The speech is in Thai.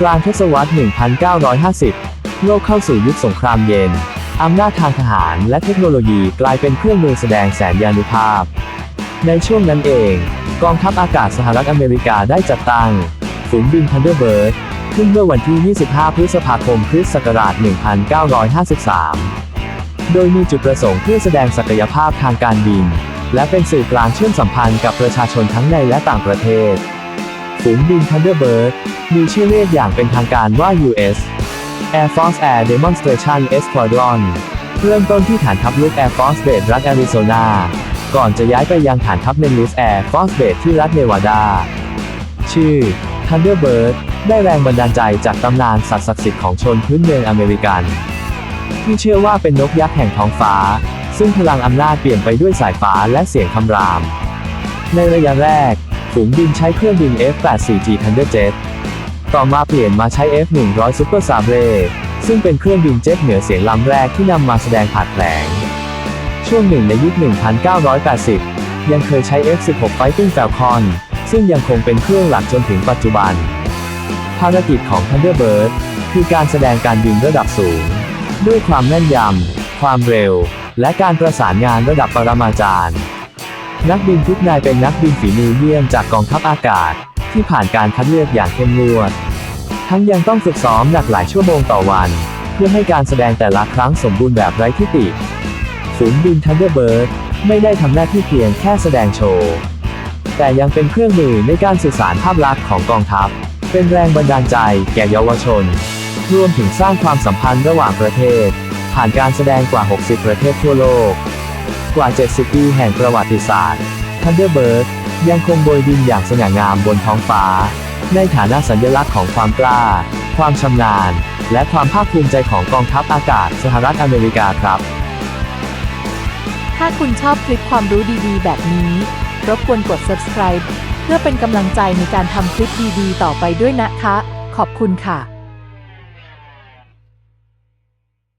กลางทศวรรษ 1950 โลกเข้าสู่ยุคสงครามเย็น อำนาจทางทหารและเทคโนโลยีกลายเป็นเครื่องมือแสดงแสนยานุภาพ ในช่วงนั้นเอง กองทัพอากาศสหรัฐอเมริกาได้จัดตั้งฝูงบิน Thunderbird ขึ้นเมื่อวันที่ 25 พฤษภาคมคริสต์ศักราช 1953 โดยมีจุดประสงค์เพื่อแสดงศักยภาพทางการบิน และเป็นสื่อกลางเชื่อมสัมพันธ์กับประชาชนทั้งในและต่างประเทศฝูงบิน Thunderbird มีชื่อเรียกอย่างเป็นทางการว่า U.S. Air Force Air Demonstration Squadron เริ่มต้นที่ฐานทัพลูก Air Force Base รัฐแอริโซนา ก่อนจะย้ายไปยังฐานทัพเนลิส Air Force Base ที่รัฐเนวาดา ชื่อ Thunderbird ได้แรงบันดาลใจจากตำนานสัตว์ศักดิ์สิทธิ์ของชนพื้นเมืองอเมริกัน ที่เชื่อว่าเป็นนกยักษ์แห่งท้องฟ้า ซึ่งพลังอำนาจเปลี่ยนไปด้วยสายฟ้าและเสียงคำราม ในระยะแรกฝูงบินใช้เครื่องบิน F-84G Thunderjet ต่อมาเปลี่ยนมาใช้ F-100 Super Sabre ซึ่งเป็นเครื่องบินเจ็ตเหนือเสียงลำแรกที่นำมาแสดงผ่านแผลง ช่วงหนึ่งในยุค 1980 ยังเคยใช้ F-16 Fighting Falcon ซึ่งยังคงเป็นเครื่องหลักจนถึงปัจจุบัน ภารกิจของ Thunderbird คือการแสดงการบินระดับสูง ด้วยความแม่นยำ ความเร็ว และการประสานงานระดับปรมาจารย์ นักบินทุกนายเป็นนักบินฝีมือเยี่ยมจากกองทัพอากาศ ที่ผ่านการคัดเลือกอย่างเข้มงวด ทั้งยังต้องฝึกซ้อมหนักหลายชั่วโมงต่อวัน เพื่อให้การแสดงแต่ละครั้งสมบูรณ์แบบไร้ที่ติ ฝูงบิน Thunderbird ไม่ได้ทำหน้าที่เพียงแค่แสดงโชว์ แต่ยังเป็นเครื่องมือในการสื่อสารภาพลักษณ์ของกองทัพ เป็นแรงบันดาลใจแก่เยาวชน รวมถึงสร้างความสัมพันธ์ระหว่างประเทศ ผ่านการแสดงกว่า 60 ประเทศทั่วโลก กว่า 70 ปีแห่งประวัติศาสตร์ Thunderbird ยังคงโบยบินอย่างสง่างามบนท้องฟ้า ในฐานะสัญลักษณ์ของความกล้า ความชำนาญ และความภาคภูมิใจของกองทัพอากาศสหรัฐอเมริกาครับ ถ้าคุณชอบคลิปความรู้ดีๆ แบบนี้ รบกวนกด subscribe เพื่อเป็นกำลังใจในการทำคลิปดีๆ ต่อไปด้วยนะคะ ขอบคุณค่ะ